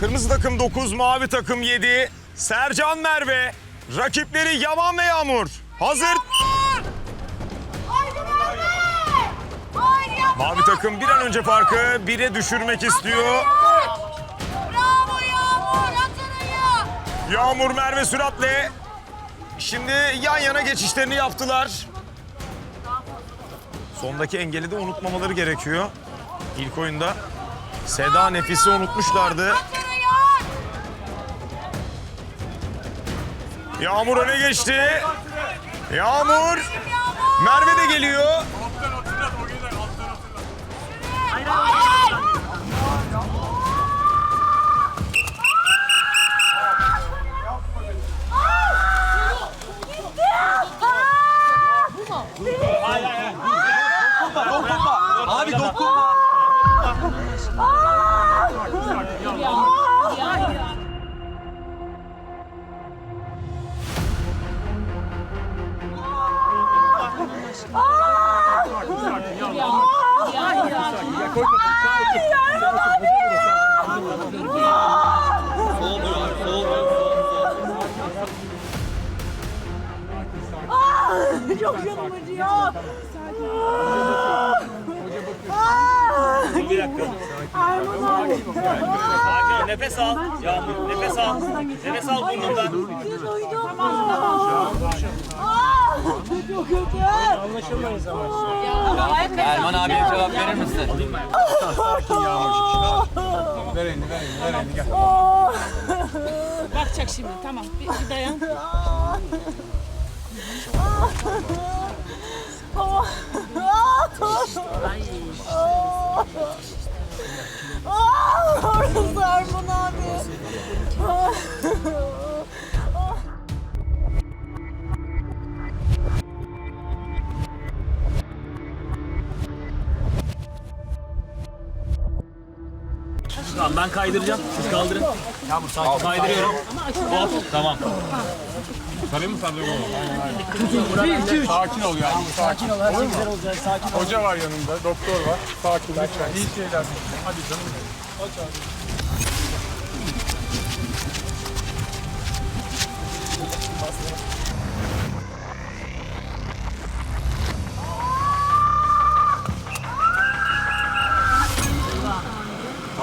Kırmızı takım 9, mavi takım 7. Sercan Merve. Rakipleri Yaman ve Yağmur. Hazır. Haydi Merve! Haydi Yağmur! Mavi takım bir an önce farkı 1'e düşürmek istiyor. Bravo Yağmur! At oraya! Yağmur Merve süratle. Şimdi yan yana geçişlerini yaptılar. Sondaki engeli de unutmamaları gerekiyor. İlk oyunda Seda Nefis'i unutmuşlardı. Yağmur öne geçti. Yağmur. Merve de geliyor. Abi Çok canım acıyor. Erman abi. Sakin nefes al. Yağmur, nefes al. Nefes al burnundan. Duydum. Çok kötü. Erman abiye cevap verir misin? Bakacak şimdi tamam bir, bir dayan. Orası Erman abi. Tamam ben kaydıracağım. Siz kaldırın. Yağmur sakin. Kaydırıyorum. Hop tamam. Sakin ol ya. Sakin ol. Her şey güzel olacak. Sakin ol. Hoca var yanında, doktor var. Sakin lütfen. İyi şeyler. Hadi canım benim. Abi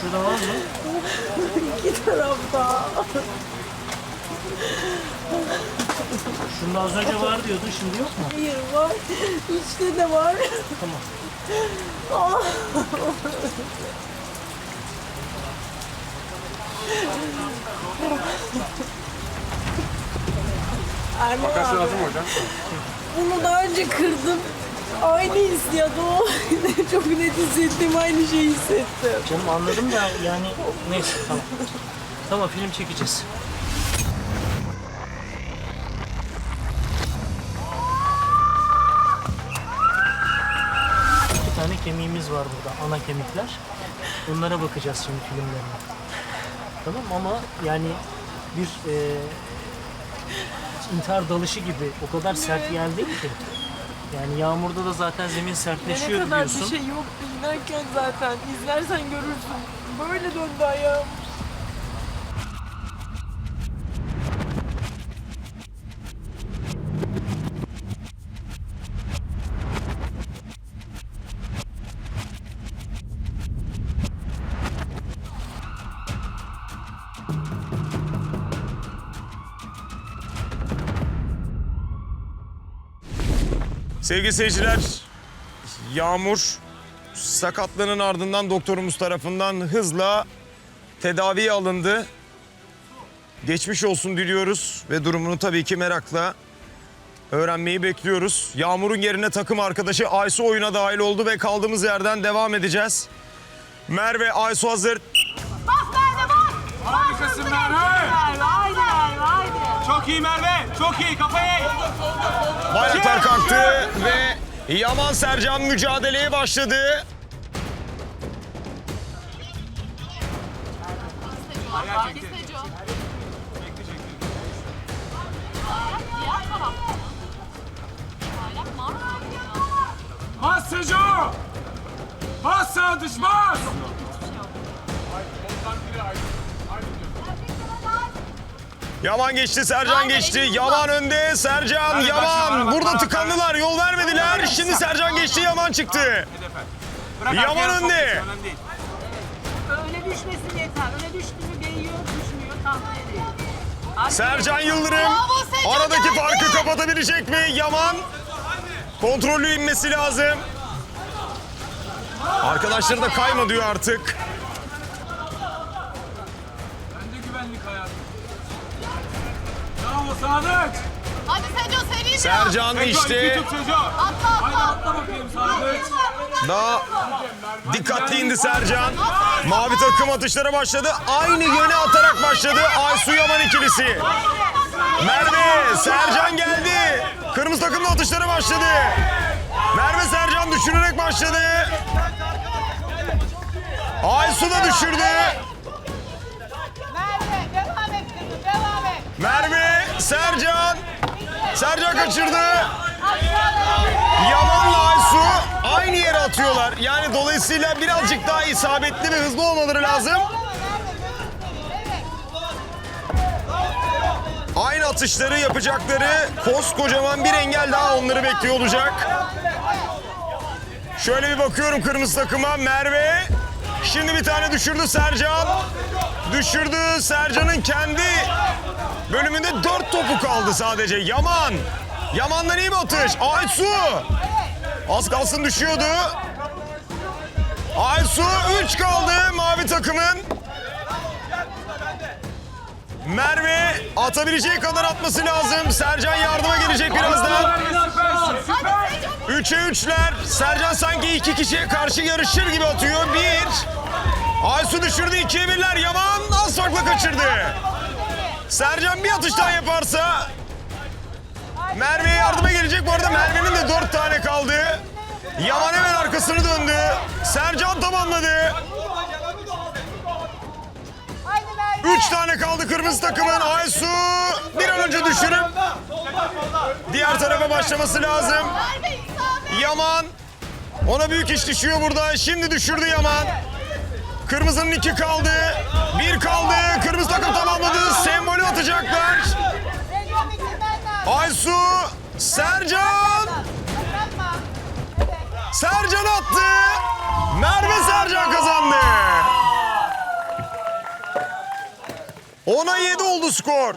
Şurada var mı? İki tarafta. Şunda az önce var diyordun şimdi yok mu? Hayır var. İçte de var. Tamam. Erman Makas abi. lazım hocam. Bunu daha önce kırdım. Aynı hissiyat o. Çok net hissettim. Aynı şeyi hissettim. Canım anladım da yani neyse tamam. Tamam film çekeceğiz. Kemiğimiz var burada, ana kemikler. Bunlara bakacağız şimdi filmlerine. Tamam ama yani bir e, intihar dalışı gibi o kadar sert geldi ki. Yani yağmurda da zaten zemin sertleşiyor ne kadar diyorsun. bir şey yoktu inerken zaten. İzlersen görürsün. Böyle döndü ayağım. Sevgili seyirciler, Yağmur sakatlığının ardından doktorumuz tarafından hızla tedaviye alındı. Geçmiş olsun diliyoruz ve durumunu tabii ki merakla öğrenmeyi bekliyoruz. Yağmur'un yerine takım arkadaşı Aysu oyuna dahil oldu ve kaldığımız yerden devam edeceğiz. Merve, Aysu hazır. Harikasın Merve. Haydi haydi. Çok iyi Merve. Çok iyi kafayı. Bayraklar kalktı ve Yaman Sercan mücadeleye başladı. Bas Seco. Bas sağ dış Yaman geçti, Sercan geçti. Yaman önde, Sercan, Yaman. Burada tıkandılar, yol vermediler. Şimdi Sercan geçti, Yaman çıktı. Yaman önde. Öyle düşmesin yeter. Öyle düştü mü değiyor, düşmüyor, tahmin ediyor. Hadi. Sercan Yıldırım aradaki farkı kapatabilecek mi? Yaman kontrollü inmesi lazım. Arkadaşları da kayma diyor artık. Sadık. Hadi Seco seri biraz. Sercan işte tut. Atla atla. atla bakayım Sadık. daha dikkatli indi Sercan. Mavi takım atışlara başladı. Aynı yöne atarak başladı Aysu Yaman ikilisi. Merve, Sercan geldi. Kırmızı takımla atışlara başladı. Merve Sercan düşürerek başladı. Aysu da düşürdü. Sercan. Sercan kaçırdı. Yaman'la Aysu aynı yere atıyorlar. Yani dolayısıyla birazcık daha isabetli ve hızlı olmaları lazım. Aynı atışları yapacakları koskocaman bir engel daha onları bekliyor olacak. Şöyle bir bakıyorum kırmızı takıma. Merve şimdi bir tane düşürdü Sercan. Düşürdü Sercan'ın kendi bölümünde dört topu kaldı sadece. Yaman. Yaman'dan iyi bir atış. Aysu. Az kalsın düşüyordu. Aysu 3 kaldı mavi takımın. Merve atabileceği kadar atması lazım. Sercan yardıma gelecek birazdan. Merve süpersin süper. 3'e 3'ler. Sercan sanki iki kişiye karşı yarışır gibi atıyor. Bir. Aysu düşürdü 2'ye 1'ler. Yaman az farkla kaçırdı. Sercan bir atış daha yaparsa Merve'ye yardıma gelecek. Bu arada Merve'nin de 4 tane kaldı. Yaman hemen arkasını döndü. Sercan tamamladı. 3 tane kaldı kırmızı takımın. Aysu bir an önce düşürüp diğer tarafa başlaması lazım. Yaman. Ona büyük iş düşüyor burada. Şimdi düşürdü Yaman. Kırmızının iki kaldı. Bir kaldı. Kırmızı takım tamamladı. Sembolü atacaklar. Aysu. Sercan. Sercan attı. Merve Sercan kazandı. 10'a 7 oldu skor.